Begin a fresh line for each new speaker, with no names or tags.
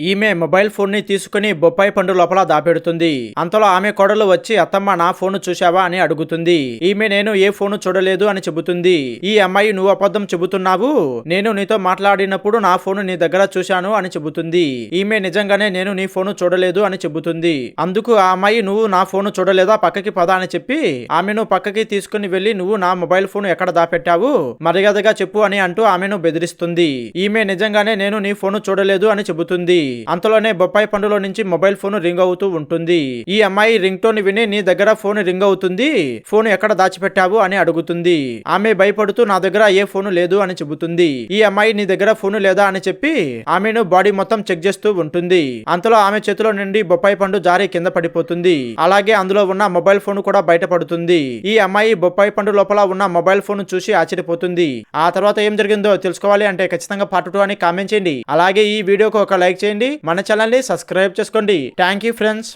ఈమె మొబైల్ ఫోన్ని తీసుకుని బొప్పాయి పండు లోపల దాపెడుతుంది. అంతలో ఆమె కొడలు వచ్చి అత్తమ్మ నా ఫోన్ చూశావా? అని అడుగుతుంది. ఈమె నేను ఏ ఫోన్ చూడలేదు అని చెబుతుంది. ఈ అమ్మాయి నువ్వు అబద్ధం చెబుతున్నావు? నేను నీతో మాట్లాడినప్పుడు నా ఫోన్ నీ దగ్గర చూశాను అని చెబుతుంది. ఈమె నిజంగానే నేను నీ ఫోన్ చూడలేదు అని చెబుతుంది. అందుకు ఆ అమ్మాయి నువ్వు నా ఫోన్ చూడలేదా? పక్కకి పద అని చెప్పి ఆమెను పక్కకి తీసుకుని వెళ్ళి నువ్వు నా మొబైల్ ఫోన్ ఎక్కడ దాపెట్టావు? మర్యాదగా చెప్పు అని అంటూ ఆమెను బెదిరిస్తుంది. ఈమె నిజంగానే నేను నీ ఫోన్ చూడలేదు అని చెబుతుంది. అంతలోనే బొప్పాయి పండులో నుంచి మొబైల్ ఫోన్ రింగ్ అవుతూ ఉంటుంది. ఈ అమ్మాయి రింగ్ టోన్ విని నీ దగ్గర ఫోన్ రింగ్ అవుతుంది? ఫోన్ ఎక్కడ దాచిపెట్టావు? అని అడుగుతుంది. ఆమె భయపడుతూ నా దగ్గర ఏ ఫోన్ లేదు అని చెబుతుంది. ఈ అమ్మాయి నీ దగ్గర ఫోన్ లేదా? అని చెప్పి ఆమెను బాడీ మొత్తం చెక్ చేస్తూ ఉంటుంది. అంతలో ఆమె చేతిలో నుండి బొప్పాయి పండు జారి కింద పడిపోతుంది. అలాగే అందులో ఉన్న మొబైల్ ఫోన్ కూడా బయటపడుతుంది. ఈ అమ్మాయి బొప్పాయి పండు లోపల ఉన్న మొబైల్ ఫోన్ చూసి ఆశ్చర్యపోతుంది. ఆ తర్వాత ఏం జరిగిందో తెలుసుకోవాలి అంటే ఖచ్చితంగా పార్ట్ టూ అని కామెంట్ చేయండి. అలాగే ఈ వీడియోకి ఒక లైక్ చేయండి. మన ఛానల్ని సబ్స్క్రైబ్ చేసుకోండి. Thank you friends